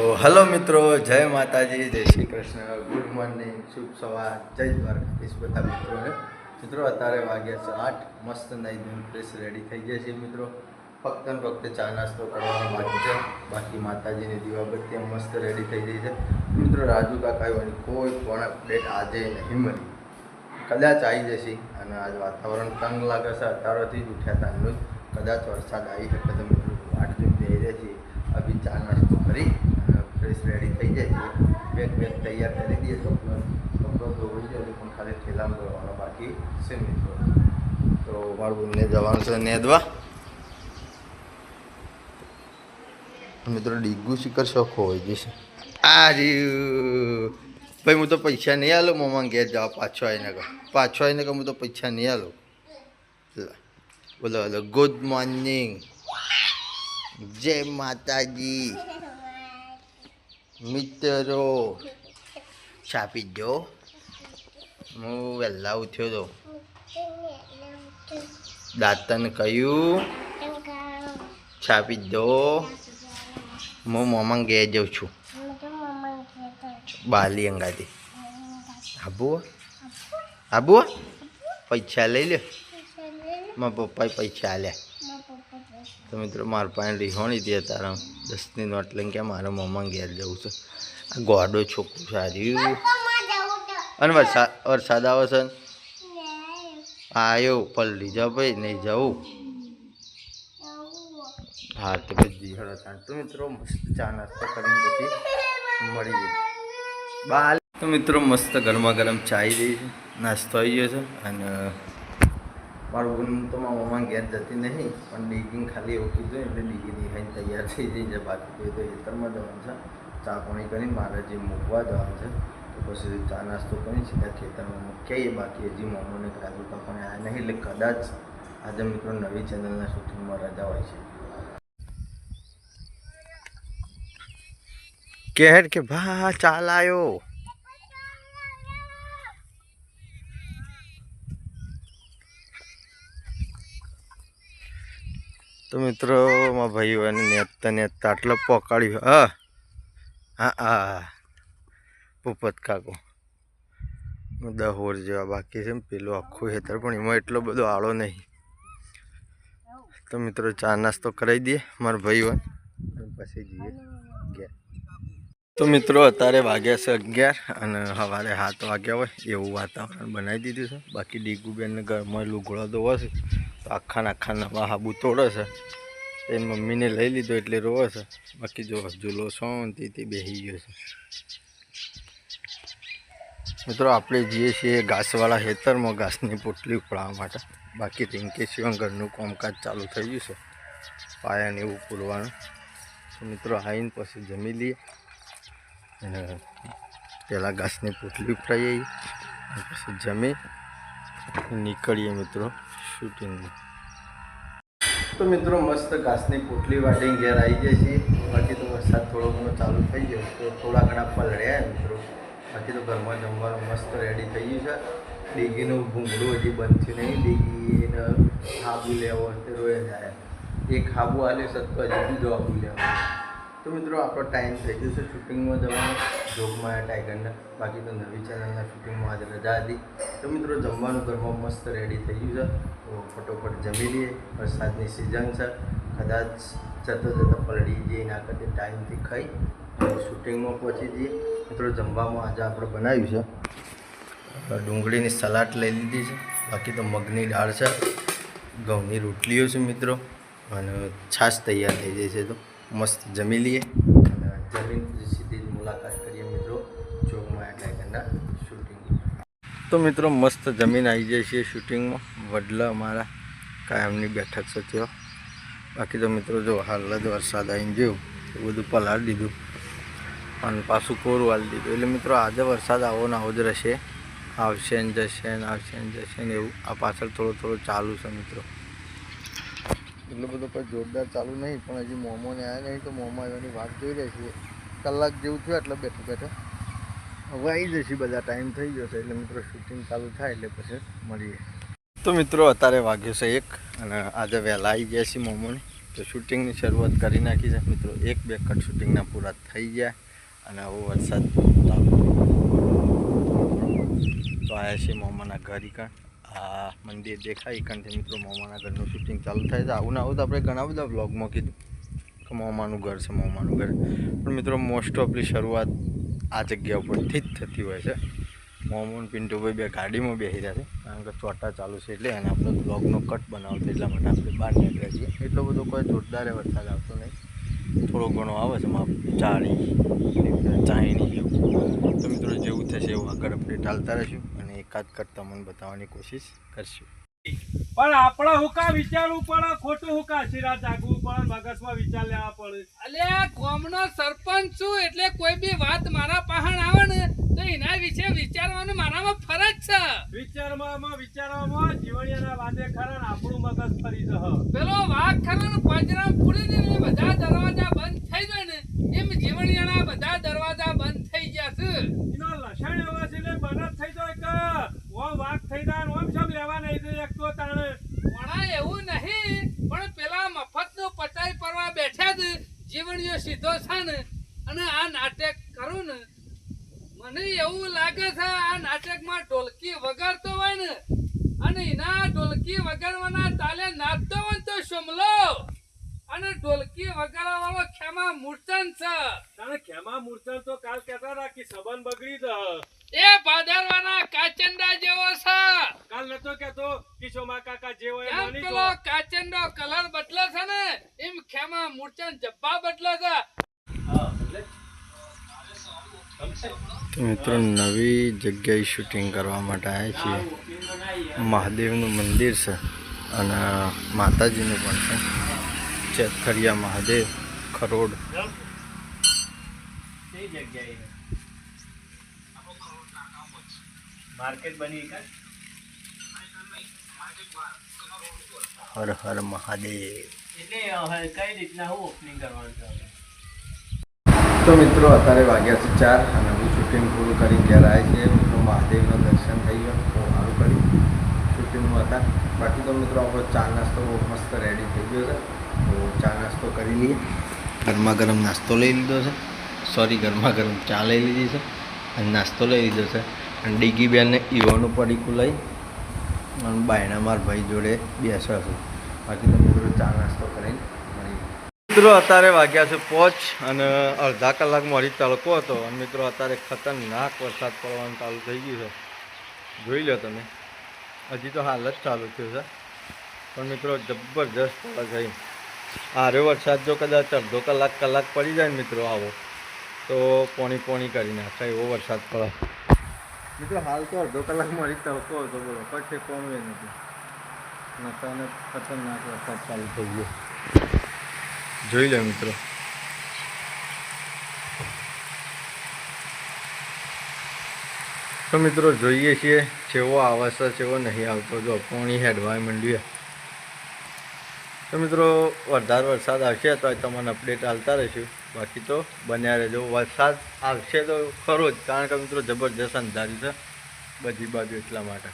Hello મિત્રો, જય માતાજી, જય શ્રી કૃષ્ણ. ગુડ મોર્નિંગ શુભ સવાર. જય દ્વારકાધીશ બધા મિત્રોને. મિત્રો, અત્યારે વાગ્યા છે આઠ. મસ્ત નહીં ફ્રેશ રેડી થઈ ગયા છે મિત્રો. ફક્ત ને ફક્ત ચા નાસ્તો કરવાનો બાકી છે. બાકી માતાજીની દીવાબત્તી મસ્ત રેડી થઈ ગઈ છે. મિત્રો, રાજુ કાકાઓની કોઈ પણ અપડેટ આજે નહીં મળી. કદાચ આવી જશે અને આજ વાતાવરણ તંગ લાગે છે. અત્યારથી જ ઉઠ્યા હતા કદાચ વરસાદ આવી શકે તો મિત્રો, વાટ જોઈને બેસી રહ્યા છીએ. અભી ચા નાસ્તો કરી ફ્રેશ રેડી થઈ જાય છે. બેગ બેગ તૈયાર કરી દઈએ કપડો કપડો ધોઈ જાય પણ ખાલી ઠેલામાં ધોવાનો બાકી છે મિત્રો. તો મારું બંને જવાનું છે નેદવા. મિત્રો ડીગુ શિખર શોખો હોય જશે આ ભાઈ હું તો પૈસા નહીં આલો મમ્મા ઘેર જવા પાછો આવીને કહો પાછો આવીને કહો હું તો પૈસા નહીં આલો. બોલો બોલો ગુડ મોર્નિંગ જય માતાજી. મિત્રો છાપી દો. હું વહેલા ઉઠ્યો તો. દાંતન કહ્યું છાપી દો. હું મોમાં ઘેર જઉં છું. બાલી અંગાથી. આબુ આબુ પૈસા લઈ લે મારા પપ્પાએ પૈસા આલ્યા. તો મિત્રો, મારા પાસે રીહોણી હતી તારા દસની નોટ લઈને કે મારા મમ્મા ઘેર જવું છે. આ ગોડો છોકરું સાર્યું અને વરસાદ વરસાદ આવે છે આવ્યો પલટી જાઓ ભાઈ, નહીં જવું હા, તો હળો તો મિત્રો, મસ્ત ચા નાસ્તો કરીને પછી મળી ગઈ બાલ તો મિત્રો, મસ્ત ગરમા ગરમ ચાય રહી છે. નાસ્તો આવી ગયો છે. અને મારું મારા મમ્મા ઘેર જતી નહીં, પણ ડીગિંગ ખાલી એવું કીધું એટલે ડીગીની ખાઈને તૈયાર થઈ જઈ છે બાકી તો તો ખેતરમાં જવાનું છે. ચા પાણી કરીને મારે જે મૂકવા જવાનું છે, તો પછી ચા નાસ્તો કરીને સીધા ખેતરમાં મૂકીએ બાકી હજી મોમોને રાજુ પણ આ નહીં, એટલે કદાચ આજે મિત્રો નવી ચેનલના શૂટિંગમાં રજા હોય છે. કેર કે ભા ચાલ આયો તો મિત્રો મારા ભાઈઓ એને નેતા નેતતા આટલો પકડ્યું. હા. હા હા પોપત કાકો. દહોર જેવા બાકી છે પેલું આખું હેતર પણ એમાં એટલો બધો આળો નહીં. તો મિત્રો, ચા નાસ્તો કરાવી દઈએ મારા ભાઈઓ પછી જઈએ ઘેર. તો મિત્રો, અત્યારે વાગ્યા છે અગિયાર અને સવારે સાત વાગ્યા હોય એવું વાતાવરણ બનાવી દીધું છે. બાકી ડીગુબેનને ઘરમાં લુગડો ધોવો છે. તો આખા ને નવા હાબુ તોડે છે. એ મમ્મીને લઈ લીધો એટલે રોવે છે. બાકી જો ઝૂલો શાંતિથી બેસી ગયો છે. મિત્રો, આપણે જઈએ છીએ ઘાસવાળા ખેતરમાં ઘાસની પોટલી ઉપડાવવા માટે. બાકી રિંકે સિવાય ઘરનું કામકાજ ચાલુ થઈ ગયું છે. પાયાને એવું પૂરવાનું. તો મિત્રો, આવીને પછી જમી લઈએ. અને પહેલાં ઘાસની પોટલી ઉપડાઈ અને પછી જમી નીકળીએ મિત્રો. શૂટિંગમાં તો મિત્રો, મસ્ત ઘાસની પોટલી વાટીને ઘેર આવી જાય છે બાકી તો વરસાદ થોડો ઘણો ચાલુ થઈ ગયો તો થોડા ઘણા પલળ્યા મિત્રો. બાકી તો ઘરમાં જમવાનું મસ્ત રેડી થઈ ગયું છે. ડીગીનું ભૂંગળું હજી બનતું નહીં. ડીગીને હાબુ લેવો રોય જાય. એક હાબુ આલ્યો સત્તો હજી બીજો હાબુ લેવો. તો મિત્રો, આપણો ટાઈમ થઈ ગયો છે શૂટિંગમાં જવાનો. જોગમાં ટાઈગરના, બાકી તો નવી ચેનલના શૂટિંગમાં આજે રજા હતી. તો મિત્રો, જમવાનું ઘરમાં મસ્ત રેડી થઈ ગયું છે. તો ફટોફટ જમી લઈએ. વરસાદની સિઝન છે. કદાચ જતો જતો પલડી જઈએ, ના કરતી ટાઈમથી ખાઈ શૂટિંગમાં પહોંચી જઈએ. મિત્રો, જમવામાં આજે આપણે બનાવ્યું છે. ડુંગળીની સલાડ લઈ લીધી છે. બાકી તો મગની દાળ છે. ઘઉંની રોટલીઓ છે મિત્રો. અને છાશ તૈયાર થઈ જાય છે તો. મસ્ત જમી લઈએ. જમીન સીધી મુલાકાત કરીએ મિત્રો જોગમાં શૂટિંગ તો મિત્રો મસ્ત જમીન આવી જાય છે શૂટિંગમાં વડલા અમારા કાયમની બેઠક છે ત્યાં બાકી તો મિત્રો જો હાલ જ વરસાદ આવીને જોયું એ બધું પલાળી દીધું. અને પાછું કોરું વાળી દીધું. એટલે મિત્રો આજે વરસાદ આવો ને આવો જ રહેશે. આવશે ને જશે ને આવશે ને જશે ને એવું. આ પાછળ થોડો થોડો ચાલુ છે મિત્રો. એટલો બધો પણ જોરદાર ચાલુ નહીં, પણ હજી મોમોને આવ્યા નહીં તો મોમો આવ્યાની વાત જોઈ રહી છીએ કલાક જેવું થયું એટલે બેઠો બેઠો. હવે આવી જશે બધા, ટાઈમ થઈ જશે એટલે મિત્રો શૂટિંગ ચાલુ થાય એટલે પછી મળીએ. તો મિત્રો અત્યારે વાગ્યો છે એક અને આજે વહેલા આવી ગયા છીએ મોમોને. તો શૂટિંગની શરૂઆત કરી નાખી છે. મિત્રો એક બે કટ શૂટિંગના પૂરા થઈ ગયા અને હવે વરસાદ તો આવ્યા છે મોમોના ઘર ઈકણ આ મંદિર દેખાય ઈકણથી મિત્રો મોમાના ઘરનું શૂટિંગ ચાલુ થાય છે. આવું આવું તો આપણે ઘણા બધા બ્લોગમાં કીધું કે મોમાનું ઘર છે, મોમાનું ઘર. પણ મિત્રો મોસ્ટ ઓફલી શરૂઆત આ જગ્યા ઉપરથી જ થતી હોય છે. મોમોન પિન્ટુભાઈ બે ગાડીમાં બેસી રહ્યા છે, કારણ કે ચોટા ચાલુ છે એટલે એને આપણે બ્લોગનો કટ બનાવતો એટલા માટે આપણે બહાર નીકળ્યા છીએ. એટલો બધો કોઈ જોરદાર વરસાદ આવતો નહીં. થોડો ઘણો આવે છે માપ ચાળી જેવું. તો મિત્રો, જેવું થશે એવું આગળ અપડેટ ચાલતા રહીશું. અને કરતા મને બતાવવાની કોશિશ કરશું. પણ આપણા હુકા વિચારવું પડે ખોટું હુકા શિરા જાગવું પડે મગજમાં વિચાર લેવા પડે. અલ્યા ગામનો સરપંચ છું એટલે કોઈ બી વાત મારા પાહણ આવે ને તો એના વિશે વિચારવાનું મારામાં ફરજ છે. વિચારમાં વિચારવામાં જીવણિયાના વાદે ખરા આપણું મગજ ફરી જહ પેલો વાઘ ખરા ને પાંજરામાં પૂરી દે ને બધા દરવાજા બંધ થઈ જાય ને એમ જીવણિયાના બધા દરવાજા બંધ થઈ ગયા છે એનો લસણ એવા છે એટલે બનત થઈ જાય કે ઓમ વાઘ થઈ જાય ને ઓમ સબ લેવા નહીં દે એક તો તાણે પણ એવું નહીં પણ પેલા મફતનું પચાઈ પરવા બેઠા જ જીવણીઓ સીધો છે ને અને આ નાટક કરું ને મને એવું લાગે છે આ નાટકમાં ઢોલકી વગાડતો હોય ને અને એના ઢોલકી વગાડવાના તાલે નાચતો હોય તો શમલો. અને ઢોલકી વગાડવા વાળો ખેમા મૂર્તન છે. તાણે ખેમા મૂર્છન તો કાલ કહેતા હતા કે સંબંધ બગડી જહ એ ભાદરવાના કાચંડા જેવો છે. કાલ નતો કેતો કિશોમા કાકા જેવો એ માની પેલો કાચંડો કલર બદલે છે ને એમ ખેમા મૂર્છન જબ્બા બદલે છે. તો મિત્રો નવી જગ્યાએ શૂટિંગ કરવા માટે આવ્યા છીએ. મહાદેવનું મંદિર છે અને માતાજીનું પણ છે. ચેથરિયા મહાદેવ ખરોડ. હર હર મહાદેવ. એટલે કઈ રીતના હું ઓપનિંગ કરવાનું છે મિત્રો, અત્યારે વાગ્યા છે ચાર અને હું શૂટિંગ પૂરું કરી ઘેર આવી છે. મિત્રો, મહાદેવનું દર્શન થઈ ગયું. બહુ સારું કર્યું શૂટિંગમાં હતા. બાકી તો મિત્રો, આપણો ચા નાસ્તો બહુ મસ્ત રેડી થઈ ગયો છે. તો ચા નાસ્તો કરી લઈએ. ગરમા ગરમ નાસ્તો લઈ લીધો છે. સોરી ગરમા ગરમ ચા લઈ લીધી છે અને નાસ્તો લઈ લીધો છે. અને ડીગી બેનને ઈવાનું પડીકું લઈ અને બાયણા મારા ભાઈ જોડે બેસ્યા છું. બાકી તો મિત્રો, ચા નાસ્તો કરીને મિત્રો, અત્યારે વાગ્યા છે પોચ અને અડધા કલાકમાં હરી તડકો હતો. અને મિત્રો, અત્યારે ખતરનાક વરસાદ પડવાનું ચાલુ થઈ ગયું છે. જોઈ લો તમે. હજી તો હાલ જ ચાલુ થયું છે. પણ મિત્રો, જબરજસ્ત પડે છે. આરે વરસાદ જો કદાચ અડધો કલાક કલાક પડી જાય ને મિત્રો આવો, તો પોણી પોણી કરી નાખે એવો વરસાદ પડે. મિત્રો, હાલ તો અડધો કલાકમાં મોડી તડકો હતો. બોલો પણ ઠેકવાનું એ નથી. નકાને ખતરનાક વરસાદ ચાલુ થઈ ગયો. જોઈ લે મિત્રો. તો મિત્રો જોઈએ છીએ જેવો આવે છે જેવો નહીં આવતો, જો પોણી હેડવાય મંડ્યું તો મિત્રો વધારે વરસાદ આવશે તો તમને અપડેટ આવતા રહીશું. બાકી તો બન્યા રહેજો. વરસાદ આવશે તો ખરો જ, કારણ કે મિત્રો જબરજસ્ત અંધારી છે બધી બાજુ એટલા માટે.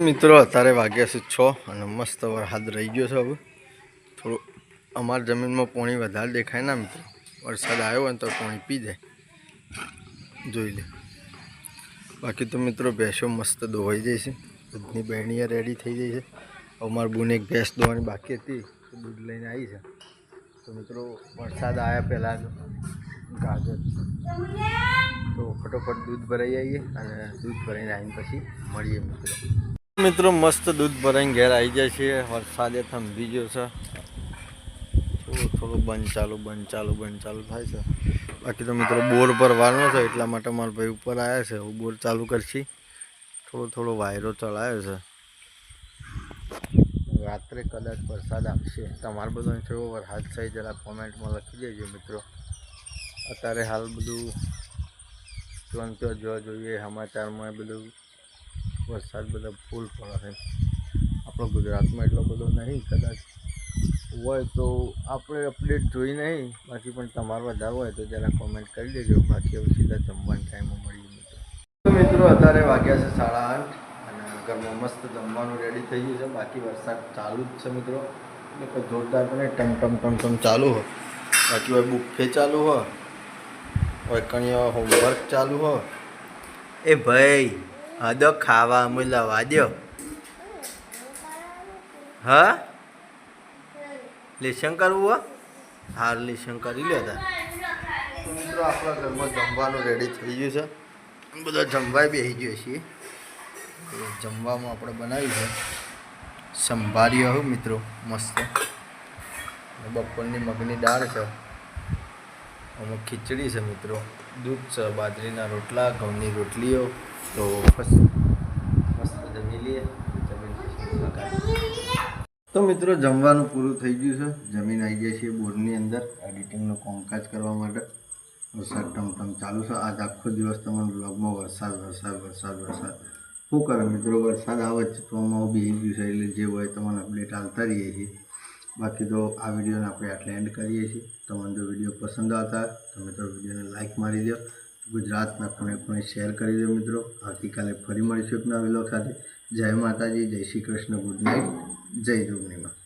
મિત્રો અત્યારે વાગ્યા છે છ અને મસ્ત વરસાદ રહી ગયો છે હવે. થોડું અમારી જમીનમાં પાણી વધારે દેખાય ના મિત્રો. વરસાદ આવ્યો હોય તો પાણી પી જાય. જોઈ લે. બાકી તો મિત્રો ભેંસો મસ્ત દોવાઈ જાય છે. દૂધની બહેણીયા રેડી થઈ જાય છે. અમારી બુને એક ભેંસ દોવાની બાકી હતી. તો દૂધ લઈને આવી છે. તો મિત્રો વરસાદ આવ્યા પહેલાં ગાજર. તો ફટોફટ દૂધ ભરાઈ આવીએ અને દૂધ ભરાઈને આવીને પછી મળીએ મિત્રો. મિત્રો મસ્ત દૂધ ભરાઈને ઘેર આવી જાય છે. વરસાદે થંભી ગયો છે. થોડું થોડું બંધ ચાલુ બંધ ચાલુ બંધ ચાલુ થાય છે. બાકી તો મિત્રો બોર પર વારનો છે, એટલા માટે મારા ભાઈ ઉપર આવ્યા છે. હું બોર ચાલુ કરશી. થોડો થોડો વાયરો ચલાવ્યો છે. રાત્રે કદાચ વરસાદ આપશે તમારે બધો કેવો વરસાદ થઈ જરા કોમેન્ટમાં લખી દેજો મિત્રો. અત્યારે હાલ બધું ત્રણ ત્યાં જોવા જોઈએ. સમાચારમાં બધું વરસાદ બધા ફૂલ પડે છે. આપણો ગુજરાતમાં એટલો બધો નહીં, કદાચ હોય તો આપણે અપડેટ જોઈ નહીં. બાકી પણ તમારો વધારે હોય તો જરા કોમેન્ટ કરી દેજો. બાકી હવે સીધા જમવાના ટાઈમ મળી મિત્રો મિત્રો, અત્યારે વાગ્યા છે સાડા આઠ અને ઘરમાં મસ્ત જમવાનું રેડી થઈ ગયું છે. બાકી વરસાદ ચાલુ જ છે મિત્રો. એટલે જોરદાર પણ ટમ ટમ ટમ ટમ ચાલુ હો બાકી હોય બુફે ચાલુ હોય. હોય કણી હોમવર્ક ચાલુ હો એ ભાઈ હદો ખાવા અમે લવા દો હા? લેશન કરવું હો હાર લેશન કરી લે તા મિત્રો, આપણા ઘરમાં જમવાનું રેડી થઈ ગયું છે. બધા જમવાય બેસી ગયો છીએ. જમવામાં આપણે બનાવ્યું છે. સંભારી હોય મિત્રો, મસ્ત. બપોરની મગની દાળ છે. અમુક ખીચડી છે મિત્રો. દૂધ છે, બાજરીના રોટલા, ઘઉંની રોટલીઓ. તો બસ મસ્ત જમી લઈએ. તો મિત્રો, જમવાનું પૂરું થઈ ગયું છે. જમીન આવી ગયા છીએ બોર્ડની અંદર, એડિટિંગનું કામકાજ કરવા માટે. વરસાદ ટમટમ ચાલુ છે. આજ આખો દિવસ તમારા બ્લોગમાં વરસાદ વરસાદ વરસાદ વરસાદ. શું કરે મિત્રો, વરસાદ આવે છે તો આમાં બી ગયું છે. એટલે જે હોય તમને અપડેટ આવતા રહીએ છીએ. બાકી તો આ વિડીયોને આપણે આટલે એન્ડ કરીએ છીએ. તમને જો વીડિયો પસંદ આવતા તો મિત્રો વિડીયોને લાઇક મારી દો. ગુજરાતના ખૂણે ખૂણે શેર કરી દો મિત્રો. આવતીકાલે ફરી મળીશું એક નવા વિલોક સાથે. જય માતાજી જય શ્રી કૃષ્ણ ગુડ નાઇટ જય જોગણીમાં